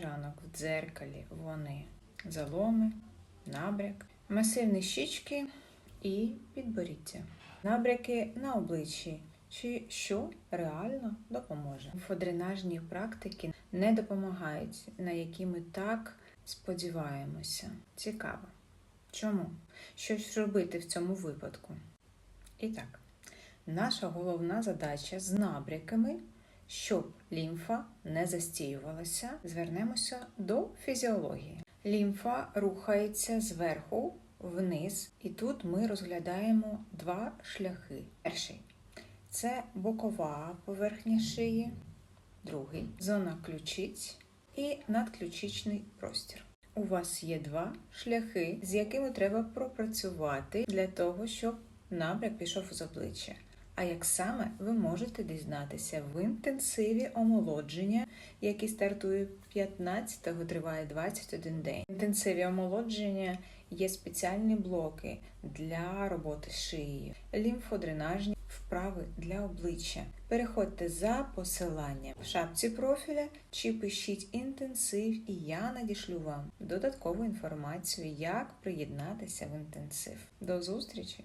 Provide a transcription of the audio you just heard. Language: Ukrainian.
Ранок в дзеркалі вони заломи, набряк, масивні щічки і підборіддя. Набряки на обличчі. Чи що реально допоможе? Фодренажні практики не допомагають, на які ми так сподіваємося. Цікаво. Чому? Що ж робити в цьому випадку? І так, наша головна задача з набряками, щоб лімфа не застіювалася, звернемося до фізіології. Лімфа рухається зверху вниз, і тут ми розглядаємо два шляхи. Перший це бокова поверхня шиї, другий зона ключиць і надключичний простір. У вас є два шляхи, з якими треба пропрацювати для того, щоб набряк пішов з обличчя. А як саме ви можете дізнатися в інтенсиві омолодження, який стартує 15-го, триває 21 день. В інтенсиві омолодження є спеціальні блоки для роботи з шиєю, лімфодренажні вправи для обличчя. Переходьте за посиланням в шапці профіля чи пишіть інтенсив, і я надішлю вам додаткову інформацію, як приєднатися в інтенсив. До зустрічі!